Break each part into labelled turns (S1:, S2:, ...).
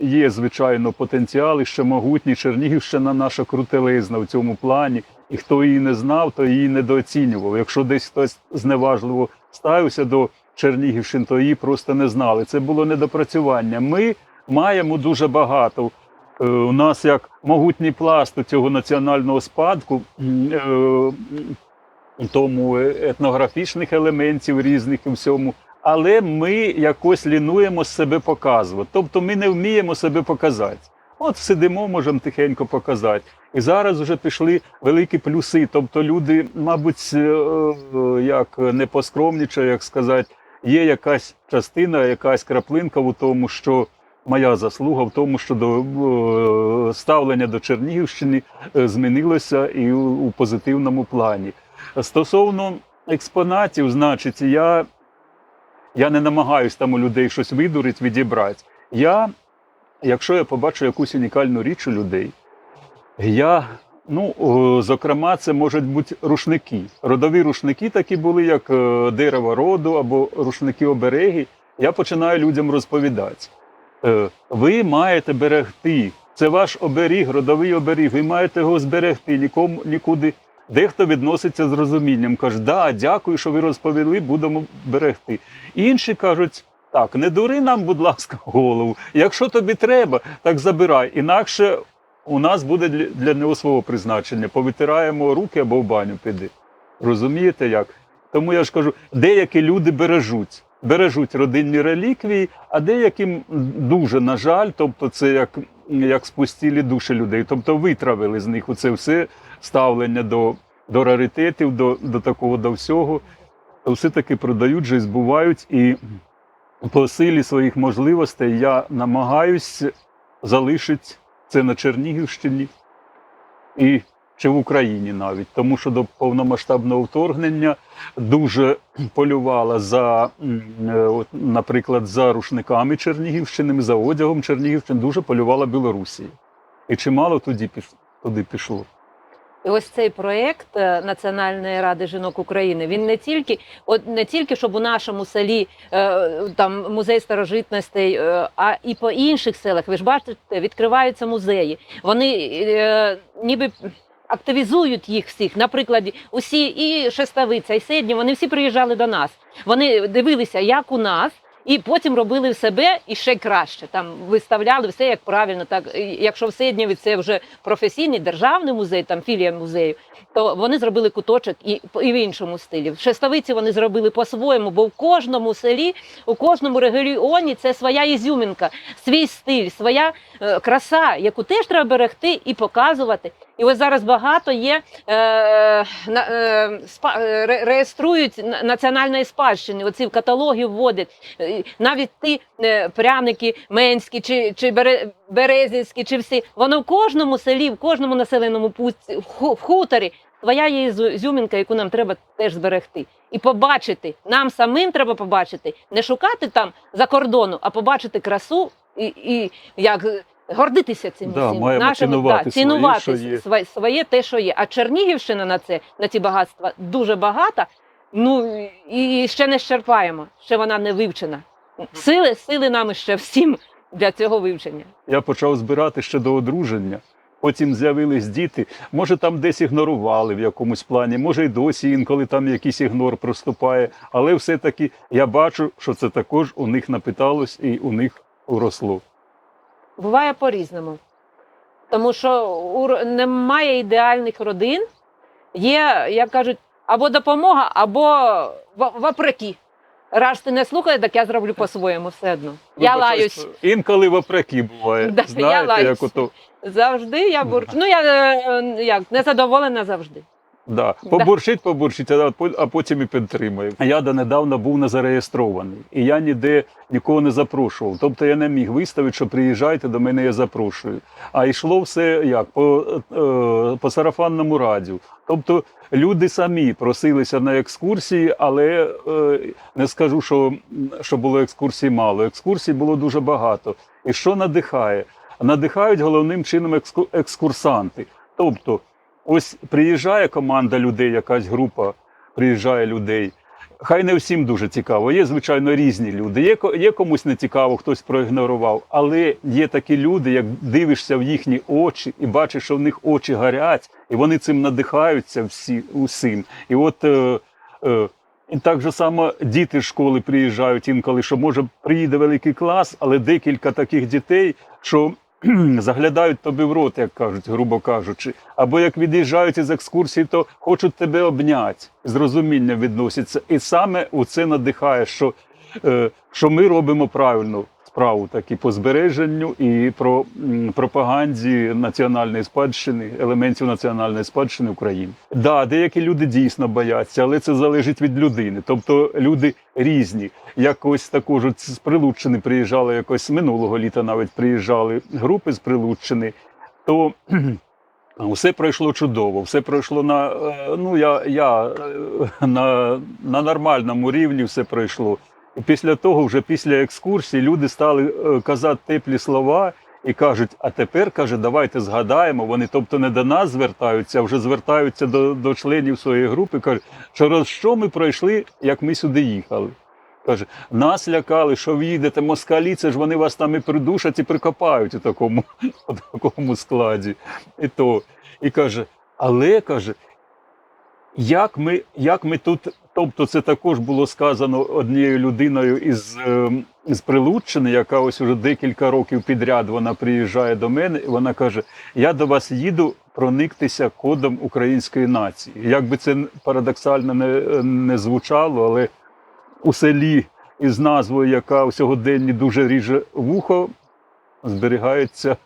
S1: є, звичайно, потенціал і ще могутній. Чернігівщина наша крутелизна в цьому плані. І хто її не знав, то її недооцінював. Якщо десь хтось зневажливо ставився до Чернігівщини, то її просто не знали. Це було недопрацювання. Ми маємо дуже багато. Е, У нас як могутній пласт цього національного спадку, е, тому етнографічних елементів різних і всьому. Але ми якось лінуємо себе показувати. Тобто ми не вміємо себе показати. От сидимо, можемо тихенько показати. І зараз вже пішли великі плюси. Тобто люди, мабуть, е, е, як не поскромнічає, як сказати, є якась частина, якась краплинка у тому, що моя заслуга в тому, що до е, ставлення до Чернігівщини змінилося і у позитивному плані. Стосовно експонатів, значить, я, я не намагаюсь там у людей щось видурити, відібрати. Я, якщо я побачу якусь унікальну річ у людей, я, ну, зокрема, це можуть бути рушники. Родові рушники такі були, як е, дерево роду або рушники обереги. Я починаю людям розповідати. Е, Ви маєте берегти. Це ваш оберіг, родовий оберіг. Ви маєте його зберегти, нікому нікуди. Дехто відноситься з розумінням, каже, да, дякую, що ви розповіли, будемо берегти. Інші кажуть, так, не дури нам, будь ласка, голову. Якщо тобі треба, так забирай. Інакше у нас буде для, нього свого призначення. Повитираємо руки або в баню піди. Розумієте як? Тому я ж кажу, деякі люди бережуть, бережуть родинні реліквії, а деяким дуже на жаль, тобто це як, як спустілі душі людей, тобто витравили з них оце все ставлення до, до раритетів, до, до такого до всього. Все-таки продають же збувають. І по силі своїх можливостей я намагаюсь залишити це на Чернігівщині і чи в Україні навіть, тому що до повномасштабного вторгнення дуже полювала за, е, наприклад, за рушниками Чернігівщини, за одягом Чернігівщини, дуже полювала Білорусі. І чимало піш- туди пішло.
S2: І ось цей проєкт е, Національної ради жінок України. Він не тільки, от не тільки щоб у нашому селі е, там музей старожитностей, а і по інших селах. Ви ж бачите, відкриваються музеї. Вони ніби. Активізують їх всіх, наприклад, усі і Шеставиця, і Седні, вони всі приїжджали до нас. Вони дивилися, як у нас, і потім робили в себе і ще краще. Там виставляли все як правильно. Так якщо в Седнєві це вже професійний державний музей, там філія музею, то вони зробили куточок і, і в іншому стилі. В Шеставиці вони зробили по-своєму, бо в кожному селі, у кожному регіоні це своя ізюмінка, свій стиль, своя е, краса, яку теж треба берегти і показувати. І ось зараз багато є е, е, спа, е, ре- реєструють на- національної спадщини. Оці в каталоги вводять Е, навіть ті е, пряники менські чи, чи бере, березівські, чи всі. Воно в кожному селі, в кожному населеному пункті, в хуторі своя є ізюмінка, яку нам треба теж зберегти. І побачити. Нам самим треба побачити, не шукати там за кордону, а побачити красу і, і як гордитися цим
S1: Да,
S2: всім.
S1: маємо цінувати
S2: да,
S1: своє,
S2: цінувати
S1: що є.
S2: своє, своє те, що є. А Чернігівщина на це на ці багатства дуже багата. Ну і ще не щерпаємо, ще вона не вивчена. Сили, сили нам ще всім для цього вивчення.
S1: Я почав збирати ще до одруження. Потім з'явились діти. Може, там десь ігнорували в якомусь плані, може, й досі інколи там якийсь ігнор проступає. Але все-таки я бачу, що це також у них напиталось і у них уросло.
S2: Буває по-різному. Тому що немає ідеальних родин, є, як кажуть, або допомога, або вопреки. Раз ти не слухаєш, так я зроблю по-своєму все одно. Я
S1: Вибачте,
S2: лаюсь.
S1: Інколи вопреки буває.
S2: Да, я
S1: Знаєте,
S2: лаюсь.
S1: як ото.
S2: Завжди я бурчу. Ну, я е, як, незадоволена завжди.
S1: Да. Побурчить, побурчить, а по- а потім і підтримує. Я донедавна був не зареєстрований, і я ніде нікого не запрошував. Тобто я не міг виставити, що приїжджайте до мене, я запрошую. А йшло все як по, е, по сарафанному радіо. Тобто люди самі просилися на екскурсії, але е, не скажу, що, що було екскурсій мало. Екскурсій було дуже багато. І що надихає? Надихають головним чином екску- екскурсанти. Тобто, ось приїжджає команда людей, якась група приїжджає людей. Хай не всім дуже цікаво. Є, звичайно, різні люди. Є, є комусь не цікаво, хтось проігнорував. Але є такі люди, як дивишся в їхні очі і бачиш, що в них очі горять, і вони цим надихаються всі усім. І от е, е, і так же само діти з школи приїжджають інколи, що може приїде великий клас, але декілька таких дітей, що заглядають тобі в рот, як кажуть, грубо кажучи. Або як від'їжджають із екскурсії, то хочуть тебе обняти, з розумінням відносяться. І саме у це надихає, що, е, що ми робимо правильну справу так і по збереженню, і про пропаганді національної спадщини, елементів національної спадщини України. Да, деякі люди дійсно бояться, але це залежить від людини. Тобто люди різні. Якось також з Прилуччини приїжджали якось минулого літа, навіть приїжджали групи з Прилуччини, то все пройшло чудово, все пройшло на е, ну я, я е, на, на нормальному рівні все пройшло. Після того, вже після екскурсії, люди стали е, казати теплі слова і кажуть: а тепер каже, давайте згадаємо. Вони, тобто, не до нас звертаються, а вже звертаються до, до членів своєї групи. кажуть, через що ми пройшли, як ми сюди їхали. Каже, нас лякали, що ви їдете москалі, це ж вони вас там і придушать і прикопають у такому, у такому складі. І то. І каже, але каже, як ми, як ми тут, тобто це також було сказано однією людиною із, ем, з Прилуччини, яка ось уже декілька років підряд вона приїжджає до мене, і вона каже: Я до вас їду прониктися кодом української нації. Як би це парадоксально не, не звучало, але у селі із назвою, яка у сьогоденні дуже ріже вухо, зберігається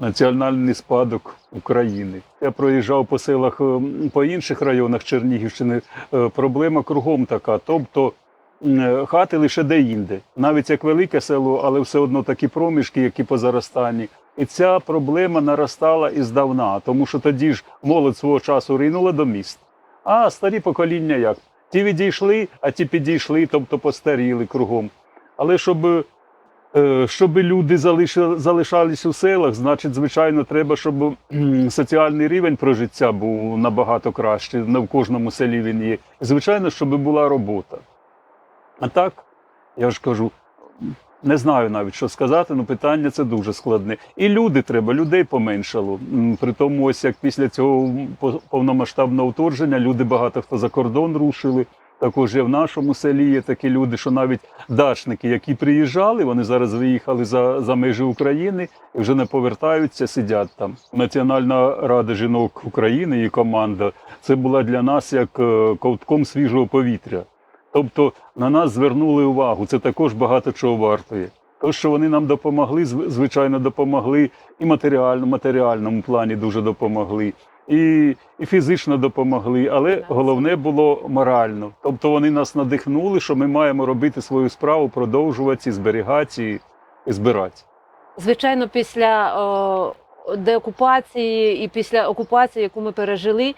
S1: національний спадок України. Я проїжджав по селах ем, по інших районах Чернігівщини. е, Проблема кругом така. Тобто хати лише де-інде. Навіть як велике село, але все одно такі проміжки, які по заростанні. І ця проблема наростала і здавна, тому що тоді ж молодь свого часу ринула до міст. А старі покоління як? Ті відійшли, а ті підійшли, тобто постаріли кругом. Але щоб, е, щоб люди залишались у селах, значить, звичайно, треба, щоб соціальний рівень прожиття був набагато кращий. Не в кожному селі він є. Звичайно, щоб була робота. А так, я ж кажу, не знаю навіть, що сказати, але питання це дуже складне. І люди треба, людей поменшало. При тому, ось як після цього по- повномасштабного вторгнення люди багато хто за кордон рушили. Також є в нашому селі є такі люди, що навіть дачники, які приїжджали, вони зараз виїхали за, за межі України і вже не повертаються, сидять там. Національна рада жінок України і команда це була для нас як е, ковтком свіжого повітря. Тобто на нас звернули увагу. Це також багато чого вартує. То, що вони нам допомогли, звичайно, допомогли і матеріально, матеріальному плані дуже допомогли, і, і фізично допомогли. Але головне було морально. Тобто вони нас надихнули, що ми маємо робити свою справу, продовжувати, зберігати і, і збирати.
S2: Звичайно, після о, деокупації і після окупації, яку ми пережили,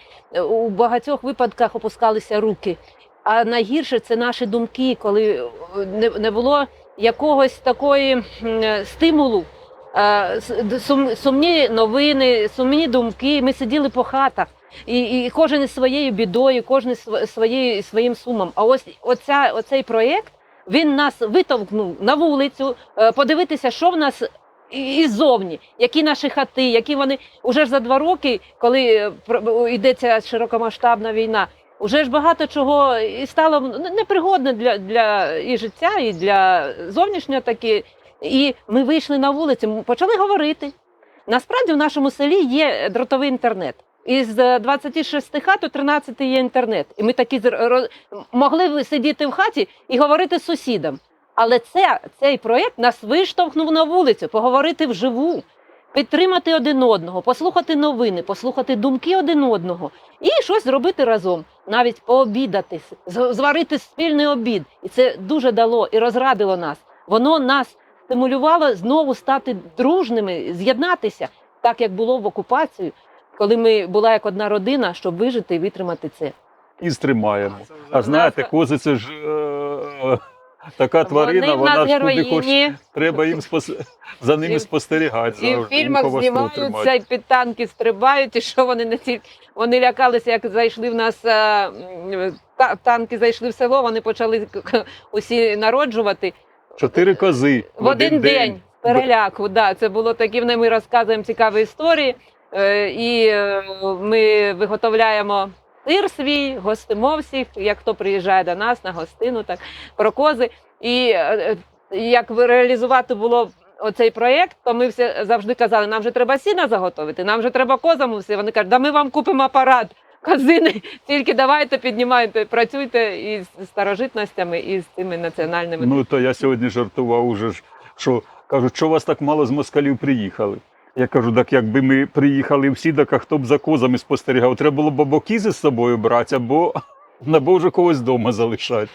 S2: у багатьох випадках опускалися руки. А найгірше це наші думки, коли не, було якогось такої стимулу. Е, Сумні новини, сумні думки. Ми сиділи по хатах, і, і кожен із своєю бідою, кожен із своєю своїм сумом. А ось оця, оцей проєкт він нас витовкнув на вулицю, е, подивитися, що в нас іззовні, які наші хати, які вони уже ж за два роки, коли е, йдеться широкомасштабна війна. Уже ж багато чого і стало непригодне для, для і життя, і для зовнішнього таки. І ми вийшли на вулицю, почали говорити. Насправді в нашому селі є дротовий інтернет. Із е, 26 хат у 13 є інтернет. І ми такі могли сидіти в хаті і говорити з сусідом. Але це, цей проєкт нас виштовхнув на вулицю, поговорити вживу, підтримати один одного, послухати новини, послухати думки один одного і щось зробити разом, навіть пообідати, зварити спільний обід. І це дуже дало і розрадило нас. Воно нас стимулювало знову стати дружними, з'єднатися, так як було в окупацію, коли ми була як одна родина, щоб вижити і витримати це.
S1: І стримаємо. А знаєте, кози це ж е, така тварина,
S2: Вони
S1: вона ж куди хоче. Треба їм спос... за ними спостерігати.
S2: І в фільмах знімаються, і під танки стрибають, і що вони не тільки вони лякалися, як зайшли в нас е, та- танки, зайшли в село, вони почали усі народжувати
S1: Чотири кози
S2: в один день. з Переляку, да, це було такі. Ми розказуємо цікаві історії, е, і е, ми виготовляємо сир свій, гостимо всіх, як хто приїжджає до нас на гостину, так про кози. І е, е, як реалізувати було оцей проєкт, то ми все завжди казали, нам вже треба сіна заготовити, нам вже треба козам все. Вони кажуть, да ми вам купимо апарат. Казини, тільки давайте піднімайте, працюйте із старожитностями, і з цими національними
S1: Ну то я сьогодні жартував уже ж, що кажуть, що вас так мало з москалів приїхали. Я кажу, так якби ми приїхали в а хто б за козами спостерігав? Треба було б або з собою брати, або, на боже когось вдома залишати.